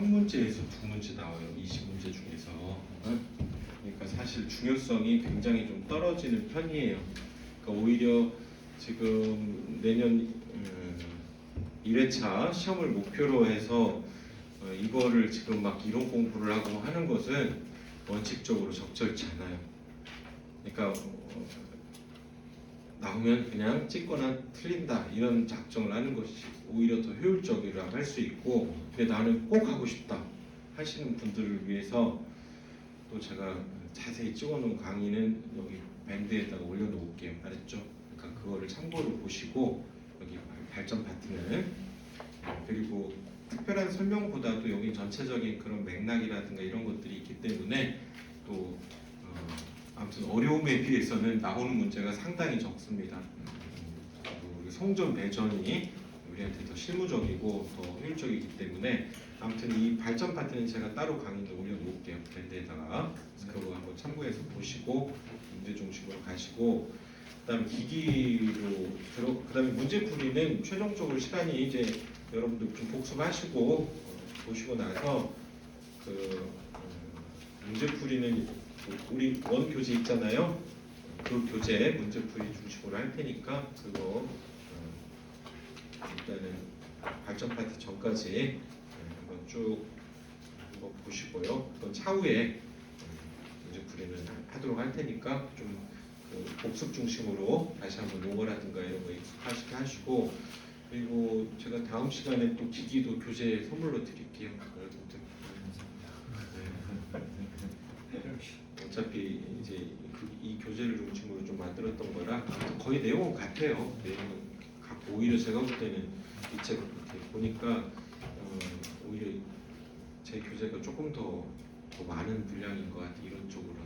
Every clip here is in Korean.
한 문제에서 두 문제 나와요. 20문제 중에서. 어? 그러니까 사실 중요성이 굉장히 좀 떨어지는 편이에요. 그러니까 오히려 지금 내년 음, 1회차 시험을 목표로 해서 어, 이거를 지금 막 이론 공부를 하고 하는 것은 원칙적으로 적절치 않아요. 그러니까 어, 나오면 그냥 찍거나 틀린다 이런 작정을 하는 것이 오히려 더 효율적이라고 할수 있고 근데 나는 꼭 하고 싶다 하시는 분들을 위해서 또 제가 자세히 찍어놓은 강의는 여기 밴드에다가 올려놓을게요 알았죠? 그러니까 그거를 참고로 보시고 여기 발전 파트는 그리고 특별한 설명보다도 여기 전체적인 그런 맥락이라든가 이런 것들이 있기 때문에 또 어, 아무튼 어려움에 비해서는 나오는 문제가 상당히 적습니다. 우리 성전 배전이 우리한테 더 실무적이고 더 효율적이기 때문에 아무튼 이 발전 파트는 제가 따로 강의를 올려놓을게요. 밴드에다가 그거 한번 참고해서 보시고 문제 중심으로 가시고 그다음 기기로 들어 그다음에 문제 풀이는 최종적으로 시간이 이제 여러분들 좀 복습하시고 어, 보시고 나서 그 음, 문제 풀이는 우리 원 교재 있잖아요. 그 교재 문제 풀이 중심으로 할 테니까 그거 어, 일단은 발전 파트 전까지 네, 한번 쭉 한번 보시고요. 그건 차후에 음, 문제 풀이는 하도록 할 테니까 좀 그 복습 중심으로 다시 한번 용어라든가 이런 거 익숙하시게 하시고 그리고 제가 다음 시간에 또 기기도 교재 선물로 드릴게요. 여러분들. 네. 어차피 이제 그- 이 교재를 중심으로 좀 만들었던 거라 거의 내용은 같아요. 내용은 같고 오히려 제가 볼 때는 이책 이렇게 보니까 어, 오히려 제 교재가 조금 더, 더 많은 분량인 것 같아요. 이런 쪽으로는.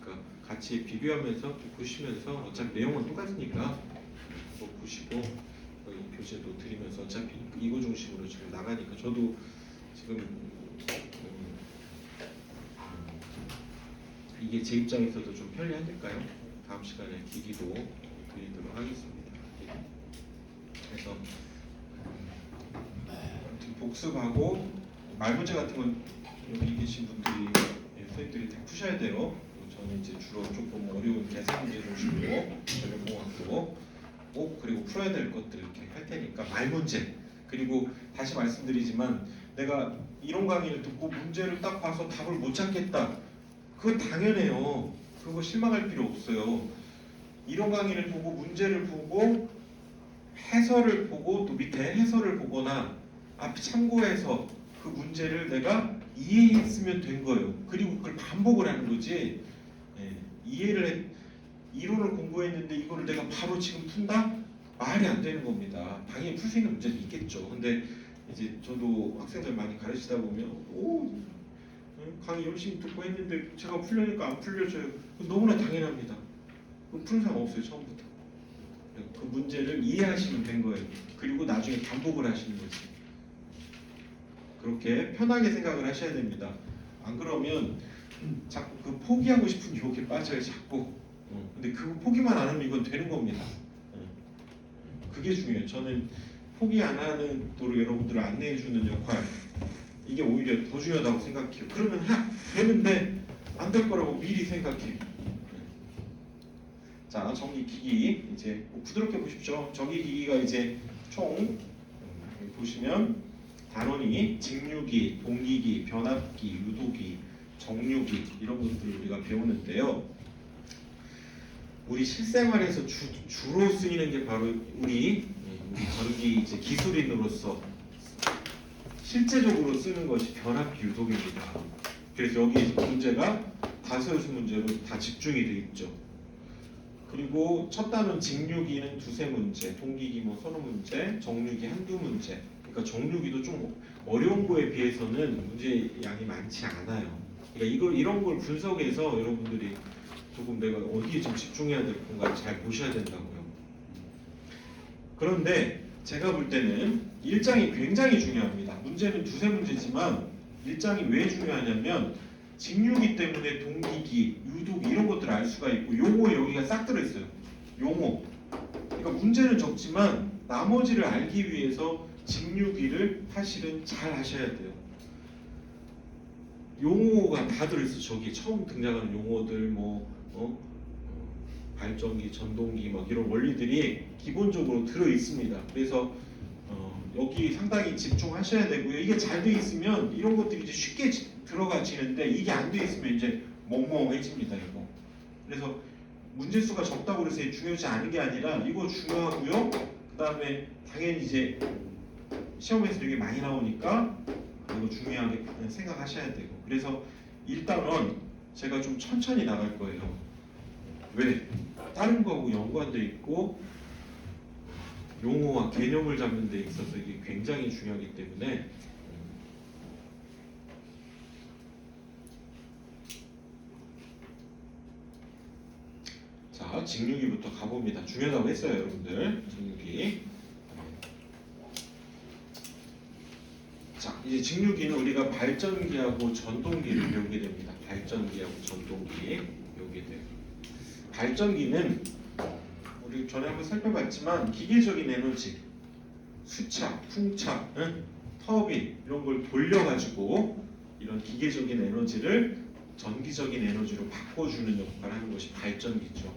그러니까 같이 비교하면서 또 보시면서 어차피 내용은 똑같으니까 그거 보시고 교재도 드리면서 어차피 이거 중심으로 지금 나가니까 저도 지금 음, 음, 이게 제 입장에서도 좀 편리하니까요. 다음 시간에 기기도 드리도록 하겠습니다. 그래서 아무튼 복습하고 말 문제 같은 건 여기 계신 분들이 예, 선생님들이 다 푸셔야 돼요. 저는 이제 주로 조금 어려운 계산 문제 중심으로 전력공학도 꼭 그리고 풀어야 될 것들 이렇게 할 테니까 말 문제 그리고 다시 말씀드리지만 내가 이론 강의를 듣고 문제를 딱 봐서 답을 못 찾겠다. 그건 당연해요. 그거 실망할 필요 없어요. 이론 강의를 보고 문제를 보고 해설을 보고 또 밑에 해설을 보거나 앞에 참고해서 그 문제를 내가 이해했으면 된 거예요. 그리고 그걸 반복을 하는 거지. 예, 이해를 했, 이론을 공부했는데 이거를 내가 바로 지금 푼다? 말이 안 되는 겁니다. 당연히 풀 수 있는 문제도 있겠죠. 근데 이제 저도 학생들 많이 가르치다 보면 오 예, 강의 열심히 듣고 했는데 제가 풀려니까 안 풀려져요. 너무나 당연합니다. 푸는 사람 없어요 처음부터. 그 문제를 이해하시면 된 거예요. 그리고 나중에 반복을 하시는 거지. 그렇게 편하게 생각을 하셔야 됩니다. 안 그러면 자꾸 그 포기하고 싶은 유혹에 빠져요 자꾸. 어, 근데 그거 포기만 안 하면 이건 되는 겁니다. 어. 그게 중요해요. 저는 포기 안 하는 도로 여러분들을 안내해 주는 역할 이게 오히려 더 중요하다고 생각해요. 그러면 하 되는데 안 될 거라고 미리 생각해. 자 전기 기기 이제 뭐 부드럽게 보십시오. 전기 기기가 이제 총 음, 보시면 단원이 직류기, 동기기, 변압기, 유도기, 정류기 이런 것들 우리가 배우는데요. 우리 실생활에서 주, 주로 쓰이는 게 바로 우리 우리 전기 이제 기술인으로서 실제적으로 쓰는 것이 변압기 유도기입니다. 그래서 여기 문제가 다수요수 문제로 다 집중이 돼 있죠. 그리고 첫 단원 직류기는 두세 문제, 동기기 뭐 서너 문제, 정류기 한두 문제. 그러니까 정류기도 좀 어려운 거에 비해서는 문제 양이 많지 않아요. 그러니까 이걸 이런 걸 분석해서 여러분들이 조금 내가 어디에 좀 집중해야 될 건가 잘 보셔야 된다고요. 그런데 제가 볼 때는 일장이 굉장히 중요합니다. 문제는 두세 문제지만 일장이 왜 중요하냐면 직류기 때문에 동기기, 유도기 이런 것들을 알 수가 있고 용어에 여기가 싹 들어있어요. 용어. 그러니까 문제는 적지만 나머지를 알기 위해서 직류기를 사실은 잘 하셔야 돼요. 용어가 다 들어있어 저기 처음 등장하는 용어들 뭐 어? 어, 발전기, 전동기 막 이런 원리들이 기본적으로 들어 있습니다. 그래서 어, 여기 상당히 집중하셔야 되고요. 이게 잘 돼 있으면 이런 것들이 이제 쉽게 지- 들어가지는데 이게 안 돼 있으면 이제 멍멍해집니다. 이거. 그래서 문제 수가 적다고 이게 중요하지 않은 게 아니라 이거 중요하고요. 그 다음에 당연히 이제 시험에서 되게 많이 나오니까 이거 중요하게 생각하셔야 되고 그래서 일단은 제가 좀 천천히 나갈 거예요. 왜? 다른 거하고 연관돼 있고 용어와 개념을 잡는 데 있어서 이게 굉장히 중요하기 때문에 자 직류기부터 가봅니다. 중요하다고 했어요, 여러분들. 직류기. 자 이제 직류기는 우리가 발전기하고 전동기를 배우게 됩니다. 발전기하고 전동기 배우게 돼요. 발전기는 우리 전에 한번 살펴봤지만 기계적인 에너지, 수차, 풍차, 응? 터빈 이런 걸 돌려가지고 이런 기계적인 에너지를 전기적인 에너지로 바꿔주는 역할을 하는 것이 발전기죠.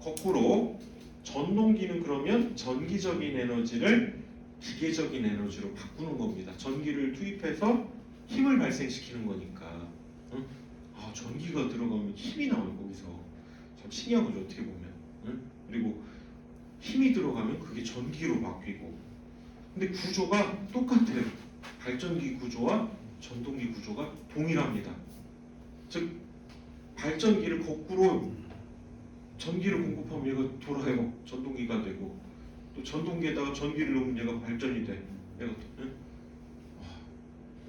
거꾸로 전동기는 그러면 전기적인 에너지를 기계적인 에너지로 바꾸는 겁니다. 전기를 투입해서 힘을 발생시키는 거니까. 응? 아, 전기가 들어가면 힘이 나와요 거기서. 참 신기한 거죠 어떻게 보면. 응? 그리고 힘이 들어가면 그게 전기로 바뀌고. 근데 구조가 똑같아요. 발전기 구조와 전동기 구조가 동일합니다. 즉 발전기를 거꾸로 전기를 공급하면 얘가 돌아요. 전동기가 되고 또 전동기에다가 전기를 넣으면 얘가 발전이 돼. 얘가 응?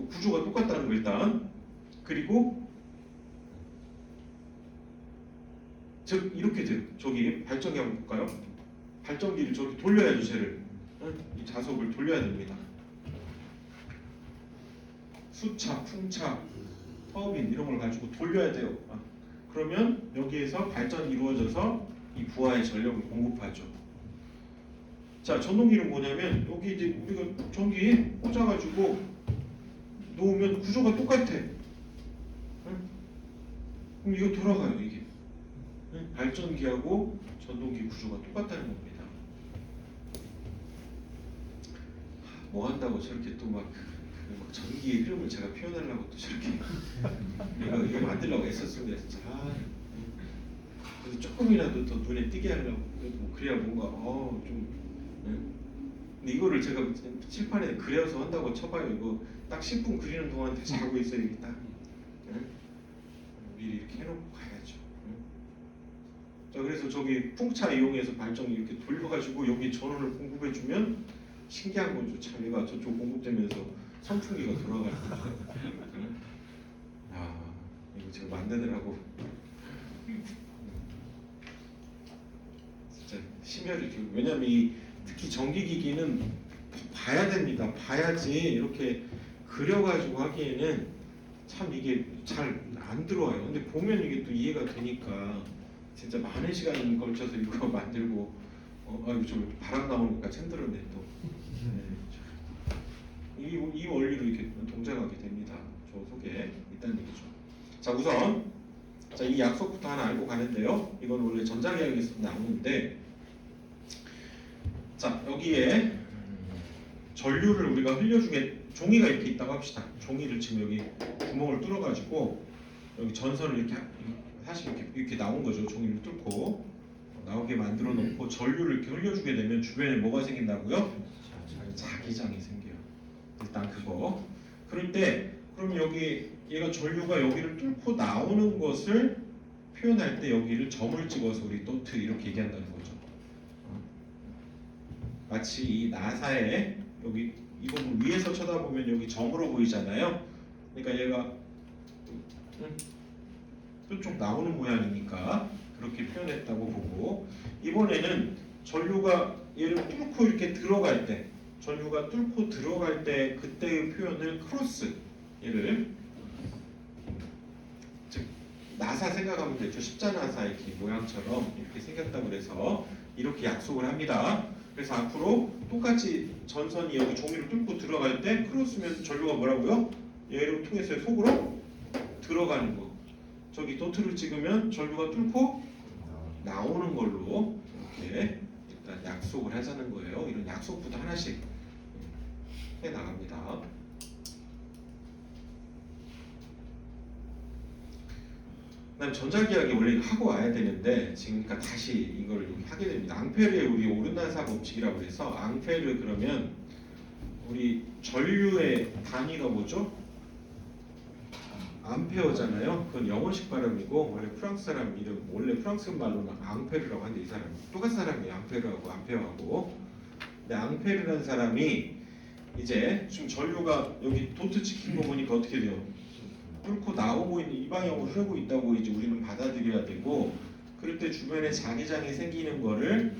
구조가 똑같다는 거 일단. 그리고 즉 이렇게 돼요. 저기 발전기 한번 볼까요? 발전기를 저기 돌려야죠, 쟤를. 응? 이 자석을 돌려야 됩니다. 수차, 풍차, 터빈 이런 걸 가지고 돌려야 돼요. 아, 그러면 여기에서 발전이 이루어져서 이 부하의 전력을 공급하죠. 자, 전동기는 뭐냐면 여기 이제 우리가 전기 꽂아가지고 놓으면 구조가 똑같아. 응? 그럼 이거 돌아가요? 발전기하고 전동기 구조가 똑같다는 겁니다. 하, 뭐 한다고 저렇게 또막 막 전기의 흐름을 제가 표현하려고 또 저렇게 이거 이거 만들려고 애썼습니다 진짜. 아, 응. 그래서 조금이라도 더 눈에 띄게 하려고 뭐 그래야 뭔가 어좀 근데 이거를 제가 칠판에 그려서 한다고 쳐봐요. 이거 딱 10분 그리는 동안 다 자고 딱. 응? 미리 이렇게 해놓고 가야죠. 그래서 저기 풍차 이용해서 발전기 이렇게 돌려가지고 여기 전원을 공급해주면 신기한 거죠. 참 얘가 저쪽 공급되면서 선풍기가. 응? 아 이거 제가 만드느라고 진짜 심혈이 기울 왜냐면 이 특히 전기기기는 봐야 됩니다. 봐야지 이렇게 그려가지고 하기에는 참 이게 잘 안 들어와요. 근데 보면 이게 또 이해가 되니까 진짜 많은 시간을 걸쳐서 이거 만들고 어, 아이고 저 바람 나오니까 힘들었네 또. 네. 이, 이 원리로 이렇게 동작하게 됩니다. 저 속에 있다는 얘기죠. 자 우선 자 이 약속부터 하나 알고 가는데요. 이건 원래 전자계약에서 나오는데 자 여기에 전류를 우리가 흘려주게 종이가 이렇게 있다고 합시다. 종이를 지금 여기 구멍을 뚫어가지고 여기 전선을 이렇게 하- 사실 이렇게, 이렇게 나온 거죠. 종이를 뚫고 나오게 만들어 놓고 전류를 이렇게 흘려주게 되면 주변에 뭐가 생긴다고요? 자기장이 생겨요. 일단 그거. 그럴 때 그럼 여기 얘가 전류가 여기를 뚫고 나오는 것을 표현할 때 여기를 점을 찍어서 우리 도트 이렇게 얘기한다는 거죠. 어. 마치 이 나사에 여기 이 부분 위에서 쳐다보면 여기 점으로 보이잖아요. 그러니까 얘가 응? 쭉 나오는 모양이니까 그렇게 표현했다고 보고 이번에는 전류가 얘를 뚫고 이렇게 들어갈 때 전류가 뚫고 들어갈 때 그때의 표현을 크로스 얘를 즉 나사 생각하면 되죠 십자나사 이렇게 모양처럼 이렇게 생겼다고 그래서 이렇게 약속을 합니다 그래서 앞으로 똑같이 전선이 여기 종이를 뚫고 들어갈 때 크로스면 전류가 뭐라고요? 얘를 통해서 속으로 들어가는 거. 저기 도트를 찍으면 전류가 뚫고 나오는 걸로 이렇게 일단 약속을 하자는 거예요. 이런 약속부터 하나씩 해 나갑니다. 그다음 전자기하기 원래 하고 와야 되는데 지금 그러니까 다시 이걸 하게 됩니다. 앙페르의 우리 오른나사 법칙이라고 해서 앙페르 그러면 우리 전류의 단위가 뭐죠? 암페어잖아요. 그건 영어식 발음이고 원래 프랑스 사람 이름 원래 프랑스 말로는 앙페르라고 하는데 이 사람 똑같은 사람이에요. 앙페르하고 암페어하고. 근데 앙페르라는 사람이 이제 지금 전류가 여기 도트 찍힌 거 보니까 어떻게 돼요? 뚫고 나오고 있는 이 방향으로 흐르고 있다고 이제 우리는 받아들여야 되고 그럴 때 주변에 자기장이 생기는 거를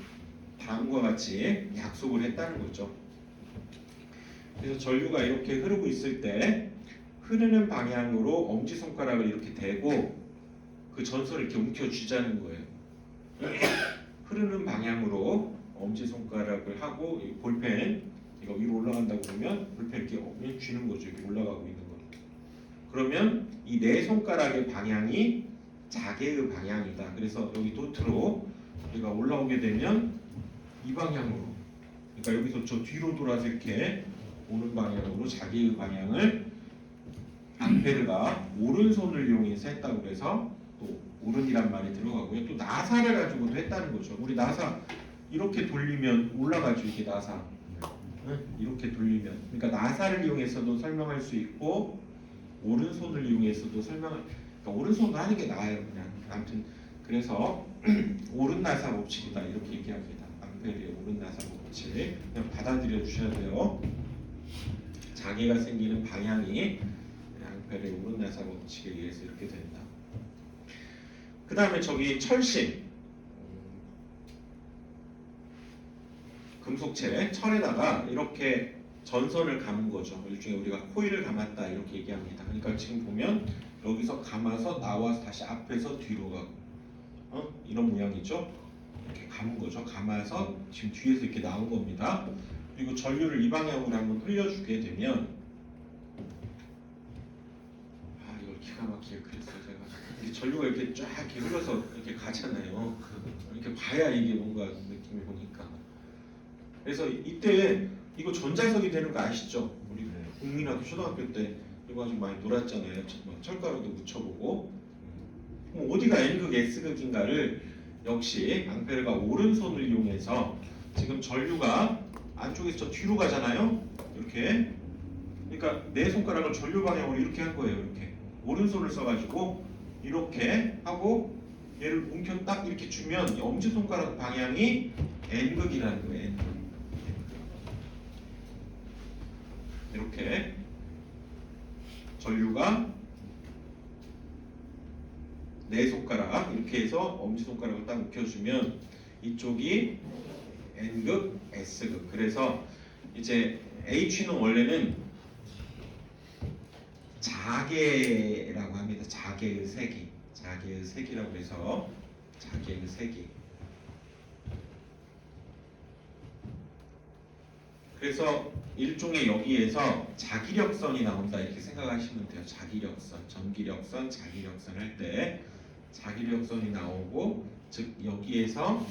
다음과 같이 약속을 했다는 거죠. 그래서 전류가 이렇게 흐르고 있을 때 흐르는 방향으로 엄지 손가락을 이렇게 대고 그 전선을 이렇게 움켜 쥐자는 거예요. 흐르는 방향으로 엄지 손가락을 하고 이 볼펜 이거 위로 올라간다고 그러면 볼펜 이렇게 쥐는 거죠. 이렇게 올라가고 있는 거. 그러면 이 네 손가락의 방향이 자개의 방향이다. 그래서 여기 도트로 우리가 올라오게 되면 이 방향으로 그러니까 여기서 저 뒤로 돌아서 이렇게 오는 방향으로 자기의 방향을 앙페르가 오른손을 이용해서 했다고 그래서 또 오른이란 말이 들어가고요. 또 나사를 가지고도 했다는 거죠. 우리 나사 이렇게 돌리면 올라가죠. 이게 나사. 응? 이렇게 돌리면 그러니까 나사를 이용해서도 설명할 수 있고 오른손을 이용해서도 설명을 그러니까 오른손으로 하는 게 나아요. 그냥 아무튼 그래서 오른 나사 법칙이다 이렇게 얘기합니다. 앙페르의 오른 나사 법칙 그냥 받아들여 주셔야 돼요. 자기가 생기는 방향이 앙페르의 오른 나사 법칙에 의해서 이렇게 된다. 그 다음에 저기 철심 금속체 철에다가 이렇게 전선을 감은 거죠. 일종의 우리가 코일을 감았다 이렇게 얘기합니다. 그러니까 지금 보면 여기서 감아서 나와서 다시 앞에서 뒤로 가고 어? 이런 모양이죠. 이렇게 감은 거죠. 감아서 지금 뒤에서 이렇게 나온 겁니다. 그리고 전류를 이 방향으로 한번 흘려주게 되면 아 이걸 기가 막히게 그렸어요 제가 이게 전류가 이렇게 쫙 이렇게 흘러서 이렇게 가잖아요. 이렇게 봐야 이게 뭔가 느낌이 보니까 그래서 이때 이거 전자석이 되는 거 아시죠? 우리 국민학교 초등학교 때 이거 아주 많이 놀았잖아요. 철- 뭐 철가루도 묻혀보고 그럼 어디가 N극 S극인가를 역시 앙페르가 오른손을 이용해서 지금 전류가 안쪽에서 저 뒤로 가잖아요. 이렇게 그러니까 내 손가락을 전류 방향으로 이렇게 한 거예요. 이렇게 오른손을 써가지고 이렇게 하고 얘를 움켜 딱 이렇게 주면 이 엄지 손가락 방향이 N극이라는 거예요. 이렇게 전류가 네 손가락 이렇게 해서 엄지 손가락을 딱 묶여주면 이쪽이 N극, S극. 그래서 이제 H는 원래는 자개라고 합니다. 자개의 세기, 자개의 세기라고 해서 자개의 세기. 그래서 일종의 여기에서 자기력선이 나온다 이렇게 생각하시면 돼요. 자기력선, 전기력선, 자기력선 할 때 자기력선이 나오고 즉 여기에서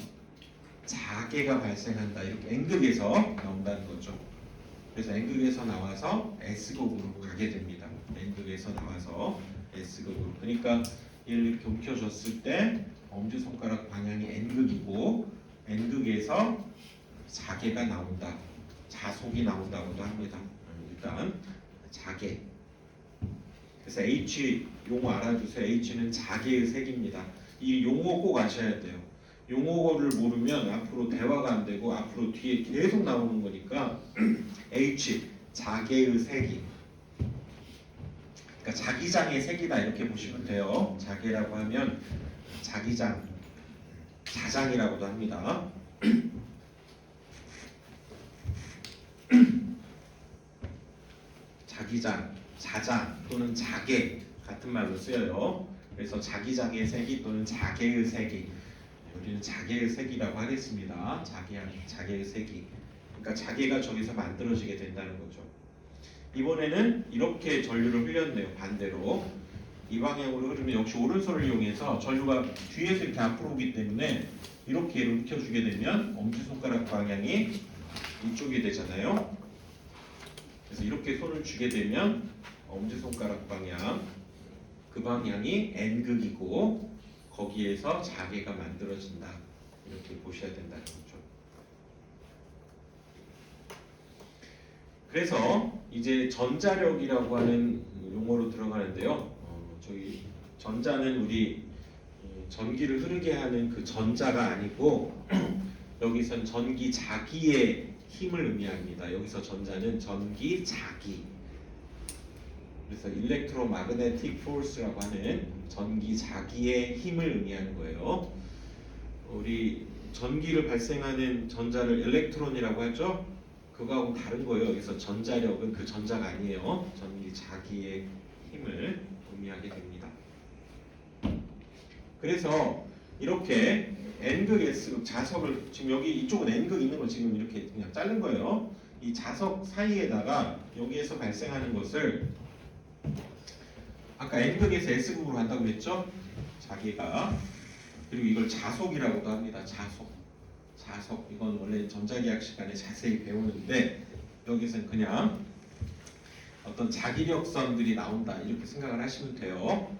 자개가 발생한다 이렇게 N극에서 나온다는 거죠. 그래서 N극에서 나와서 S극으로 가게 됩니다. N극에서 나와서 S극으로. 그러니까 얘를 이렇게 움켜줬을 때 엄지손가락 방향이 N극이고 N극에서 자개가 나온다. 자속이 나온다고도 합니다. 일단 자개. 그래서 H 용어 알아두세요. H는 자개의 색입니다. 이 용어 꼭 아셔야 돼요. 용어를 모르면 앞으로 대화가 안 되고 앞으로 뒤에 계속 나오는 거니까 H 자개의 색이. 그러니까 자기장의 색이다 이렇게 보시면 돼요. 자개라고 하면 자기장, 자장이라고도 합니다. 자기장, 자장 또는 자개 같은 말로 쓰여요. 그래서 자기장의 세기 또는 자개의 세기 우리는 자개의 색이라고 하겠습니다. 자개 자개의 색이. 그러니까 자개가 저기서 만들어지게 된다는 거죠. 이번에는 이렇게 전류를 흘렸네요. 반대로 이 방향으로 흐르면 역시 오른손을 이용해서 전류가 뒤에서 이렇게 앞으로 오기 때문에 이렇게 움켜주게 되면 엄지손가락 방향이 이쪽이 되잖아요. 그래서 이렇게 손을 쥐게 되면 엄지손가락 방향 그 방향이 N극이고 거기에서 자개가 만들어진다 이렇게 보셔야 된다는 거죠. 그래서 이제 전자력이라고 하는 용어로 들어가는데요. 어, 저기 전자는 우리 이 전기를 흐르게 하는 그 전자가 아니고 여기선 전기 자기의 힘을 의미합니다. 여기서 전자는 전기 자기. 그래서 일렉트로마그네틱 포스라고 하는 전기 자기의 힘을 의미하는 거예요. 우리 전기를 발생하는 전자를 일렉트론이라고 하죠. 그거하고 다른 거예요. 여기서 전자력은 그 전자가 아니에요. 전기 자기의 힘을 의미하게 됩니다. 그래서 이렇게 N극 S극 자석을 지금 여기 이쪽은 N극 있는 걸 지금 이렇게 그냥 자른 거예요. 이 자석 사이에다가 여기에서 발생하는 것을 아까 N극에서 S극으로 한다고 그랬죠? 자기가 그리고 이걸 자속이라고도 합니다. 자속. 자속 이건 원래 전자기학 시간에 자세히 배우는데 여기서는 그냥 어떤 자기력선들이 나온다 이렇게 생각을 하시면 돼요.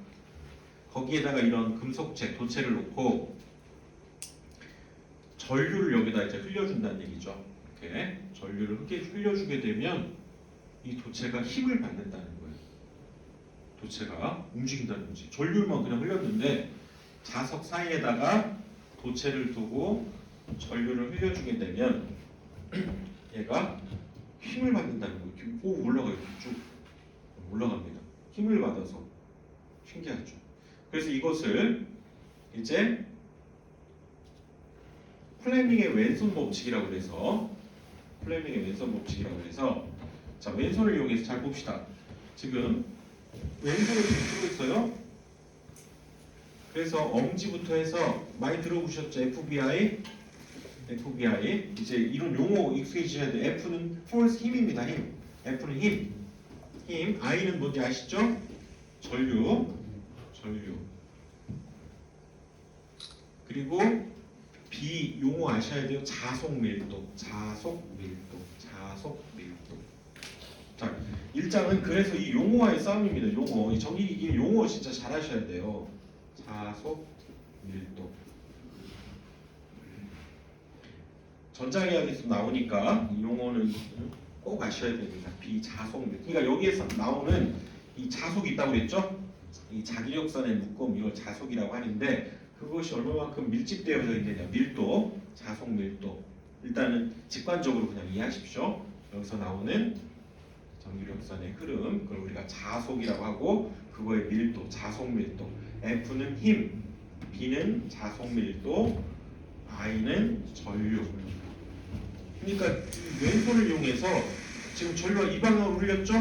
거기에다가 이런 금속체 도체를 놓고 전류를 여기다 이제 흘려준다는 얘기죠. 이렇게 전류를 흙에 흘려주게 되면 이 도체가 힘을 받는다는 거예요. 도체가 움직인다는 거지. 전류만 그냥 흘렸는데 자석 사이에다가 도체를 두고 전류를 흘려주게 되면 얘가 힘을 받는다는 거예요. 이렇게 꼭 올라가요. 쭉 올라갑니다. 힘을 받아서 신기하죠. 그래서 이것을 이제 플레밍의 왼손 법칙이라고 해서 플레밍의 왼손 법칙이라고 해서 자 왼손을 이용해서 잘 봅시다. 지금 왼손을 쓰고 있어요. 그래서 엄지부터 해서 많이 들어보셨죠? FBI FBI 이제 이런 용어 익숙해지셔야 돼요. F는 force 힘입니다. 힘. F는 힘. 힘. I는 뭔지 아시죠? 전류. 전류. 그리고 B 용어 아셔야 돼요. 자속 밀도. 자속 밀도. 자속 밀도. 자, 일장은 그래서 이 용어와의 싸움입니다. 용어. 이 전기기기 용어 진짜 잘 하셔야 돼요. 자속 밀도. 전자계약에서 나오니까 이 용어는 꼭 아셔야 됩니다. 비자속 밀도. 그러니까 여기에서 나오는 이 자속이 있다고 그랬죠? 이 자기력선의 묶음 이걸 자속이라고 하는데 그것이 얼마만큼 밀집되어 있느냐 밀도, 자속 밀도. 일단은 직관적으로 그냥 이해하십시오. 여기서 나오는 전기력선의 흐름 그걸 우리가 자속이라고 하고 그거의 밀도, 자속 밀도. F는 힘, B는 자속 밀도, I는 전류. 그러니까 이 왼손을 이용해서 지금 전류가 이 방향으로 흘렸죠?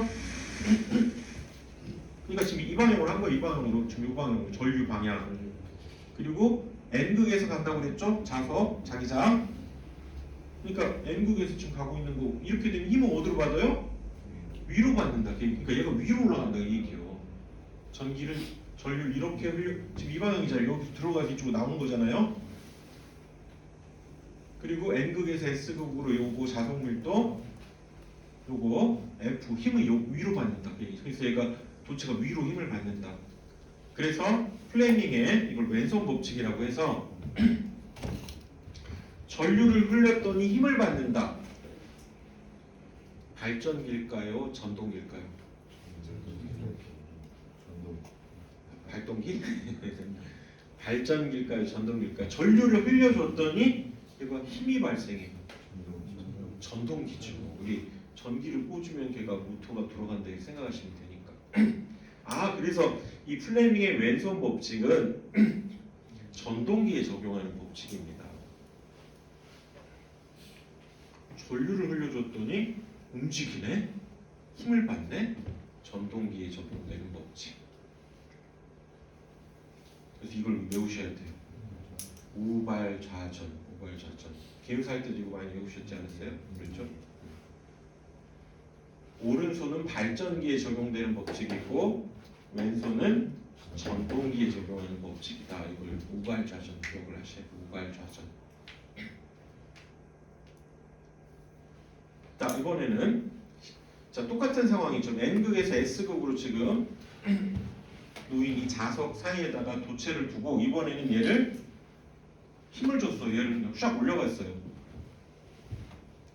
그러니까 지금 이 방향으로 한 거예요. 이 방향으로 지금 이 방향으로 전류 방향. 그리고 N극에서 간다고 그랬죠? 자석, 자기장. 그러니까 N극에서 지금 가고 있는 거 이렇게 되면 힘은 어디로 받아요? 위로 받는다. 그러니까 얘가 위로 올라간다 이 얘기예요. 전기를 전류 이렇게 흘려 지금 이 방향이잖아요. 여기 들어가서 이쪽으로 나오는 거잖아요. 그리고 N극에서 S극으로 요거 자석 밀도 요거 F 힘을 요 위로 받는다. 그래서 얘가 도체가 위로 힘을 받는다. 그래서 플레밍의 이걸 왼손 법칙이라고 해서 전류를 흘렸더니 힘을 받는다. 발전기일까요? 전동기일까요? 발동기? 발전기일까요? 전동기일까요? 전류를 흘려줬더니 얘가 힘이 발생해요. 전동기죠. 우리 전기를 꽂으면 걔가 모터가 돌아간다 이렇게 생각하시면 되니까. 아 그래서 이 플레밍의 왼손 법칙은 전동기에 적용하는 법칙입니다. 전류를 흘려줬더니 움직이네, 힘을 받네, 전동기에 적용되는 법칙. 그래서 이걸 외우셔야 돼요. 우발 좌전, 우발 좌전. 기획사할 때도 많이 외우셨지 않았어요? 그렇죠? 오른손은 발전기에 적용되는 법칙이고 왼손은 전동기에 적용하는 법칙이다. 이걸 우발 좌전 기억을 하셔야 돼요. 우발 좌전. 자 이번에는 자 똑같은 상황이죠. N극에서 S극으로 지금 놓인 이 자석 사이에다가 도체를 두고 이번에는 얘를 힘을 줬어. 얘를 그냥 샥 올려갔어요.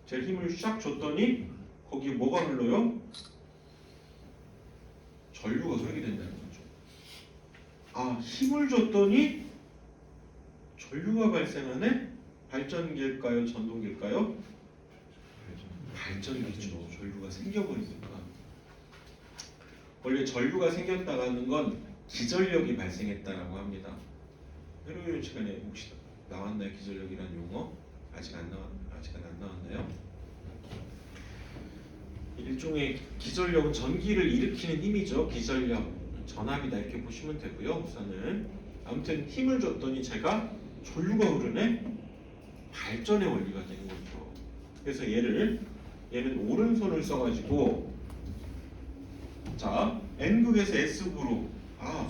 제 힘을 샥 줬더니 거기에 뭐가 흘러요? 전류가 설계된다는 거죠. 아 힘을 줬더니 전류가 발생하네? 발전기일까요? 전동기일까요? 발전기죠. 전류가 생겨버리니까. 원래 전류가 생겼다가는 건 기전력이 발생했다라고 합니다. 회로연 시간에 혹시 나왔나요? 기전력이라는 용어? 아직 안 나왔 아직은 안 나왔나요? 일종의 기전력은 전기를 일으키는 힘이죠. 기전력, 전압이다 이렇게 보시면 되고요. 우선은 아무튼 힘을 줬더니 제가 전류가 흐르네 발전의 원리가 되는 거죠. 그래서 얘를 얘는 오른손을 써가지고 자 N극에서 S극으로 아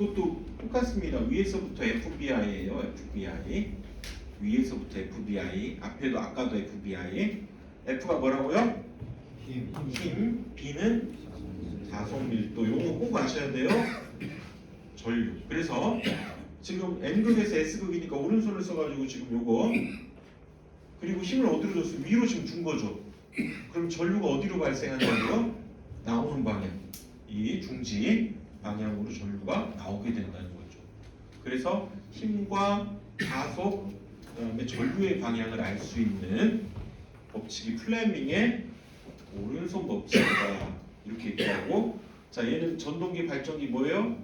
이것도 똑같습니다. 위에서부터 FBI예요. FBI 위에서부터 FBI 앞에도 아까도 FBI F가 뭐라고요? 힘. 힘 B는 자석 밀도 요거 꼭 아셔야 돼요. 전류. 그래서 지금 N극에서 S극이니까 오른손을 써가지고 지금 요거 그리고 힘을 어디로 줬어요? 위로 지금 준 거죠. 그럼 전류가 어디로 발생한다고요? 나오는 방향. 이 중지 방향으로 전류가 나오게 된다는 거죠. 그래서 힘과 가속 그다음에 전류의 방향을 알 수 있는 법칙이 플레밍의 오른손 법칙이다. 이렇게 얘기하고 자 얘는 전동기 발전기 뭐예요?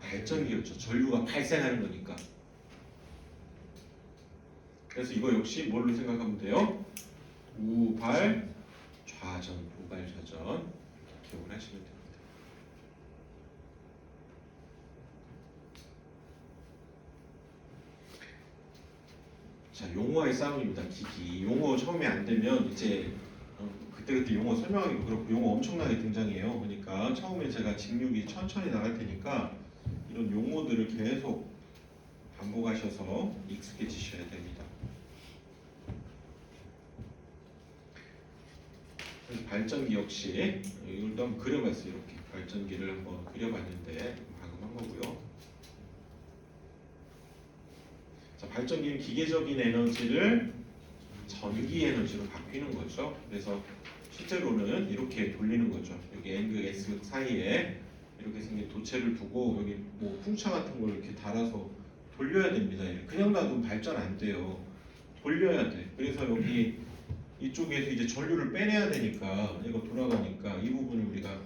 발전기였죠. 전류가 발생하는 거니까. 그래서 이거 역시 뭘로 생각하면 돼요? 우발 좌전, 우발 좌전 기억을 하시면 됩니다. 자 용어의 싸움입니다. 기기 용어 처음에 안 되면 이제 어, 그때그때 용어 설명하기도 그렇고 용어 엄청나게 등장해요. 그러니까 처음에 제가 직육이 천천히 나갈 테니까 이런 용어들을 계속 반복하셔서 익숙해지셔야 됩니다. 그래서 발전기 역시 이걸 한번 그려봤어요. 이렇게 발전기를 한번 그려봤는데 방금 한 거고요. 자, 발전기는 기계적인 에너지를 전기 에너지로 바뀌는 거죠. 그래서 실제로는 이렇게 돌리는 거죠. 여기 N극 S극 사이에 이렇게 생긴 도체를 두고 여기 뭐 풍차 같은 걸 이렇게 달아서 돌려야 됩니다. 그냥 놔두면 발전 안 돼요. 돌려야 돼. 그래서 여기 이쪽에서 이제 전류를 빼내야 되니까 이거 돌아가니까 이 부분을 우리가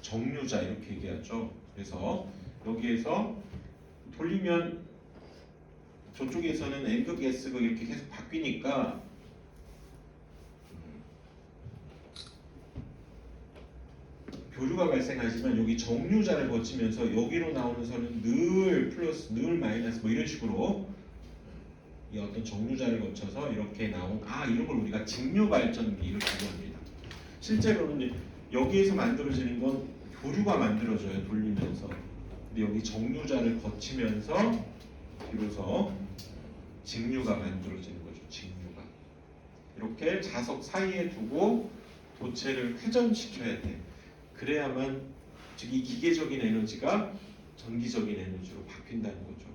정류자 이렇게 얘기하죠. 그래서 여기에서 돌리면 저쪽에서는 N극, S극 이렇게 계속 바뀌니까 교류가 발생하지만 여기 정류자를 거치면서 여기로 나오는 선은 늘 플러스, 늘 마이너스 뭐 이런 식으로 이 어떤 정류자를 거쳐서 이렇게 나온 아 이런 걸 우리가 직류 발전기 이렇게 부릅니다. 실제로는 여기에서 만들어지는 건 교류가 만들어져요 돌리면서. 근데 여기 정류자를 거치면서 비로소 직류가 만들어지는 거죠. 직류가 이렇게 자석 사이에 두고 도체를 회전시켜야 돼. 그래야만 즉 이 기계적인 에너지가 전기적인 에너지로 바뀐다는 거죠.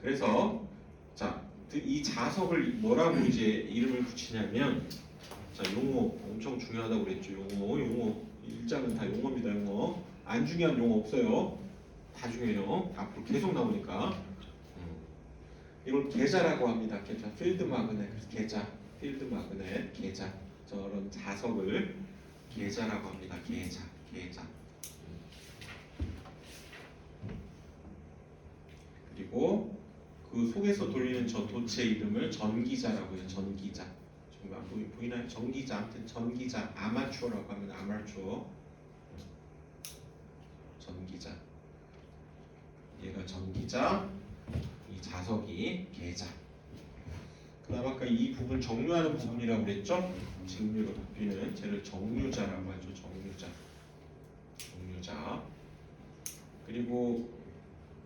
그래서 자, 이 자석을 뭐라고 이제 이름을 붙이냐면 자, 용어 엄청 중요하다고 그랬죠. 용어, 용어 일장은 다 용어입니다. 용어 안 중요한 용어 없어요. 다 중요해요. 앞으로 계속 나오니까. 음. 이걸 계자라고 합니다. 계자, 필드 마그넷, 그래서 계자, 필드 마그넷, 계자. 저런 자석을 계자라고 합니다. 계자, 계자. 그리고 그 속에서 돌리는 저 도체 이름을 전기자라고 해요. 전기자. 지금 안 보이, 보이나요? 전기자 아무튼 전기자 아마추어라고 하면 아마추어 전기자 얘가 전기자 이 자석이 계자 그다음 아까 이 부분 정류하는 부분이라고 그랬죠? 직류로 바뀌는 쟤를 정류자라고 하죠 정류자 정류자 그리고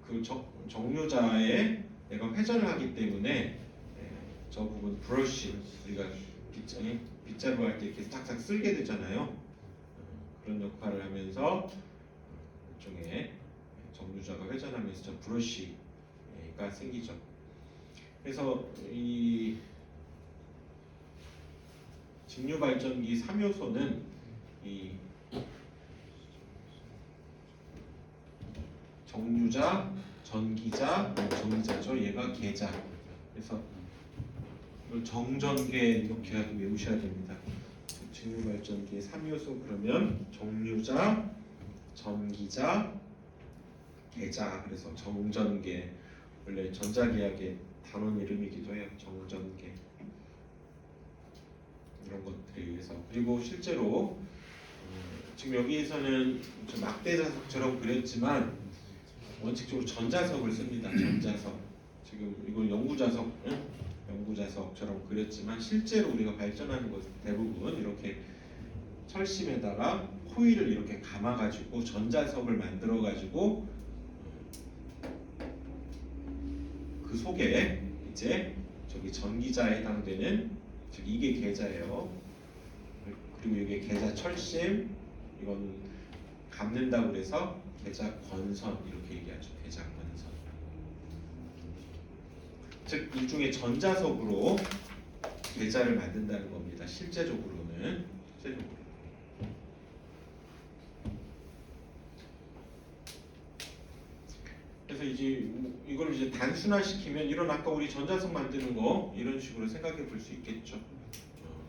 그 정, 정류자에 내가 회전을 하기 때문에 예, 저 부분 브러쉬 우리가 빗자, 예, 빗자루 할때 이렇게 탁탁 쓸게 되잖아요 어, 그런 역할을 하면서 일종의 정류자가 회전하면서 저 브러쉬가 생기죠 그래서 이 직류 발전기 3요소는 이 정류자, 전기자, 전기자죠. 얘가 계자. 그래서 정전계 이렇게 외우셔야 됩니다. 직류 발전기의 3요소 그러면 정류자, 전기자, 계자. 그래서 정전계 원래 전자계약의 단원 이름이기도 해요. 정전계 이런 것들에 의해서 그리고 실제로 어, 지금 여기에서는 좀 막대 자석처럼 그렸지만 원칙적으로 전자석을 씁니다. 전자석. 지금 이걸 연구자석, 응? 연구자석처럼 그렸지만 실제로 우리가 발전하는 것은 대부분 이렇게 철심에다가 코일을 이렇게 감아가지고 전자석을 만들어가지고 그 속에 이제 저기 전기자에 해당되는 즉 이게 계자예요. 그리고 이게 계자 철심 이건 감는다고 그래서 계자 권선 이렇게 얘기하죠. 계자 권선. 즉 일종의 전자석으로 계자를 만든다는 겁니다. 실제적으로는 실제적으로. 그래서 이제 뭐 이걸 이제 단순화시키면 이런 아까 우리 전자석 만드는 거 이런 식으로 생각해 볼 수 있겠죠. 어,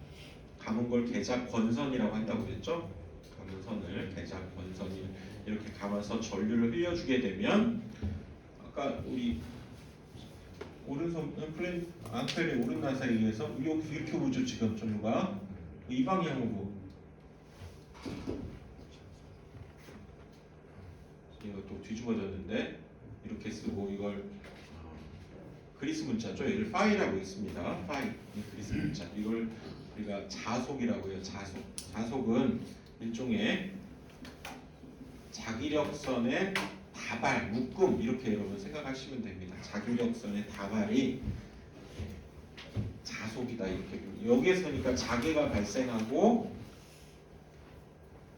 감은 걸 계자 권선이라고 한다고 그랬죠. 감은 선을 계자 권선이 이렇게 감아서 전류를 흘려주게 되면 아까 우리 오른손 플랜 앙펠의 오른 나사에 의해서 이렇게 이렇게 오죠 지금 전류가 이 방향으로 또 뒤집어졌는데 이렇게 쓰고 이걸 어, 그리스 문자죠. 얘를 파이라고 있습니다. 파이 이 그리스 문자 이걸 우리가 자속이라고 해요. 자속 자속은 일종의 자기력선의 다발 묶음 이렇게 여러분 생각하시면 됩니다. 자기력선의 다발이 자속이다 이렇게 여기에서니까 자괴가 발생하고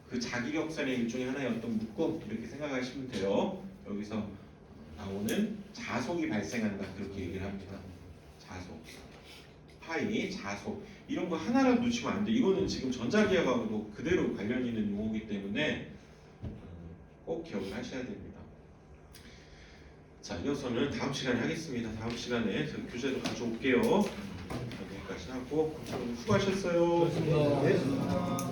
그 자기력선의 일종의 하나의 어떤 묶음 이렇게 생각하시면 돼요. 여기서 나오는 자속이 발생한다 그렇게 얘기를 합니다. 자속, 파이, 자속 이런 거 하나라도 놓치면 안 돼. 이거는 지금 전자기하고도 그대로 관련 있는 용어이기 때문에 음, 꼭 기억을 하셔야 됩니다. 자, 이어서는 다음 시간에 하겠습니다. 다음 시간에 저 교재도 가져올게요. 여기까지 하고 수고하셨어요. 수고하셨습니다.